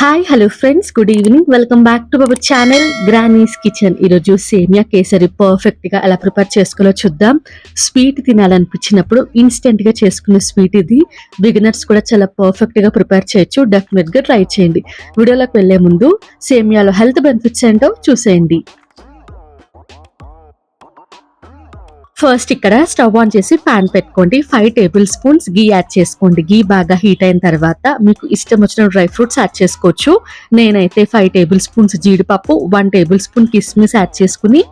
Hi hello friends good evening welcome back to our channel Granny's Kitchen ఈరోజు సేమియా కేసరి పర్ఫెక్ట్గా ఎలా prepare చేసుకోలో చూద్దాం. Sweet తినాలనిపించినప్పుడు ఇన్స్టెంట్గా చేసుకునే స్వీట్ ఇది. బిగినర్స్ కూడా చాలా పర్ఫెక్ట్గా ప్రిపేర్ చేయొచ్చు. డెఫినెట్గా ట్రై చేయండి. వీడియోలోకి వెళ్ళే ముందు సేమియాలో హెల్త్ బెనిఫిట్స్ ఏంటో చూసేయండి. ఫస్ట్ ఇక్కడ స్టవ్ ఆన్ చేసి పాన్ పెట్టుకోండి. Five tablespoons ghee add చేసుకోండి. గీ బాగా హీట్ అయిన తర్వాత మీకు ఇష్టం వచ్చిన డ్రై ఫ్రూట్స్ యాడ్ చేసుకోవచ్చు. నేనైతే ఫైవ్ టేబుల్ స్పూన్స్ జీడిపప్పు వన్ టేబుల్ స్పూన్ కిస్మిస్ యాడ్ చేసుకుని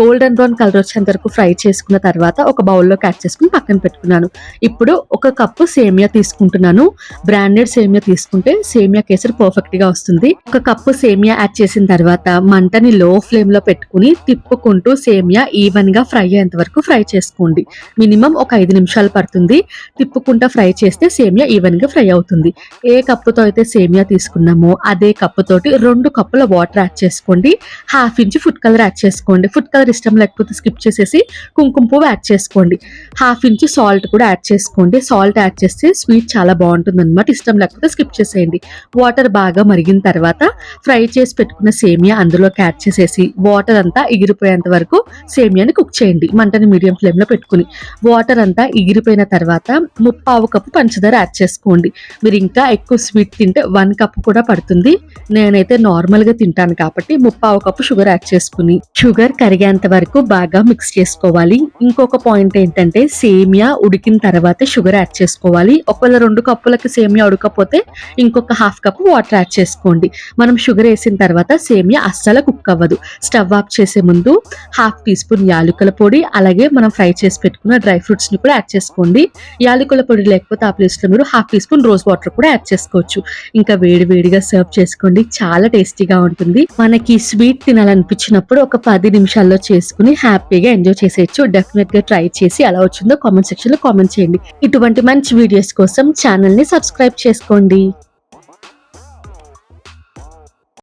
గోల్డెన్ బ్రౌన్ కలర్ వచ్చేంత వరకు ఫ్రై చేసుకున్న తర్వాత ఒక బౌల్లోకి యాడ్ చేసుకుని పక్కన పెట్టుకున్నాను. ఇప్పుడు ఒక కప్పు సేమియా తీసుకుంటున్నాను. బ్రాండెడ్ సేమియా తీసుకుంటే సేమియా కేసరి పర్ఫెక్ట్గా వస్తుంది. ఒక కప్పు సేమియా యాడ్ చేసిన తర్వాత మంటని లో ఫ్లేమ్లో పెట్టుకుని తిప్పుకుంటూ సేమియా ఈవెన్గా ఫ్రై అయ్యేంత వరకు ఫ్రై ఫ్రై చేసుకోండి. మినిమం ఒక ఐదు నిమిషాలు పడుతుంది. తిప్పుకుంటా ఫ్రై చేస్తే సేమియా ఈవెన్గా ఫ్రై అవుతుంది. ఏ కప్పుతో అయితే సేమియా తీసుకున్నామో అదే కప్పుతోటి రెండు కప్పుల వాటర్ యాడ్ చేసుకోండి. Half inch food colour add చేసుకోండి. ఫుడ్ కలర్ ఇష్టం లేకపోతే స్కిప్ చేసేసి కుంకుమ పువ్వు యాడ్ చేసుకోండి. హాఫ్ ఇంచ్ సాల్ట్ కూడా యాడ్ చేసుకోండి. సాల్ట్ యాడ్ చేస్తే స్వీట్ చాలా బాగుంటుంది అనమాట ఇష్టం లేకపోతే స్కిప్ చేసేయండి. వాటర్ బాగా మరిగిన తర్వాత ఫ్రై చేసి పెట్టుకున్న సేమియా అందులోకి యాడ్ చేసేసి వాటర్ అంతా ఎగిరిపోయేంత వరకు సేమియాని కుక్ చేయండి. మంటని మీడియం మీడియం ఫ్లేమ్లో పెట్టుకుని. వాటర్ అంతా ఎగిరిపోయిన తర్వాత ముప్పావు కప్పు పంచదార యాడ్ చేసుకోండి. మీరు ఇంకా ఎక్కువ స్వీట్ తింటే వన్ కప్ కూడా పడుతుంది. నేనైతే నార్మల్గా తింటాను కాబట్టి ముప్పావు కప్పు షుగర్ యాడ్ చేసుకుని. షుగర్ కరిగేంత వరకు బాగా మిక్స్ చేసుకోవాలి. ఇంకొక పాయింట్ ఏంటంటే సేమియా ఉడికిన తర్వాత షుగర్ యాడ్ చేసుకోవాలి. ఒకవేళ రెండు కప్పులకి సేమియా ఉడకపోతే ఇంకొక హాఫ్ కప్ వాటర్ యాడ్ చేసుకోండి. మనం షుగర్ వేసిన తర్వాత సేమియా అస్సలు కుక్ అవ్వదు. స్టవ్ ఆఫ్ చేసే ముందు హాఫ్ టీ స్పూన్ యాలకుల పొడి అలాగే మనం ఫ్రై చేసి పెట్టుకున్న డ్రై ఫ్రూట్స్ని కూడా యాడ్ చేసుకోండి. యాలకుల పొడి లేకపోతే ఆ ప్లేస్లో మీరు half teaspoon rose water కూడా యాడ్ చేసుకోవచ్చు. ఇంకా వేడి వేడిగా సర్వ్ చేసుకోండి. చాలా టేస్టీగా ఉంటుంది. మనకి స్వీట్ తినాలనిపించినప్పుడు ఒక పది నిమిషాల్లో చేసుకుని హ్యాపీగా ఎంజాయ్ చేసేయచ్చు. డెఫినెట్గా ట్రై చేసి ఎలా వచ్చిందో కామెంట్ సెక్షన్లో కామెంట్ చేయండి. ఇటువంటి మంచి వీడియోస్ కోసం ఛానల్ని సబ్స్క్రైబ్ చేసుకోండి.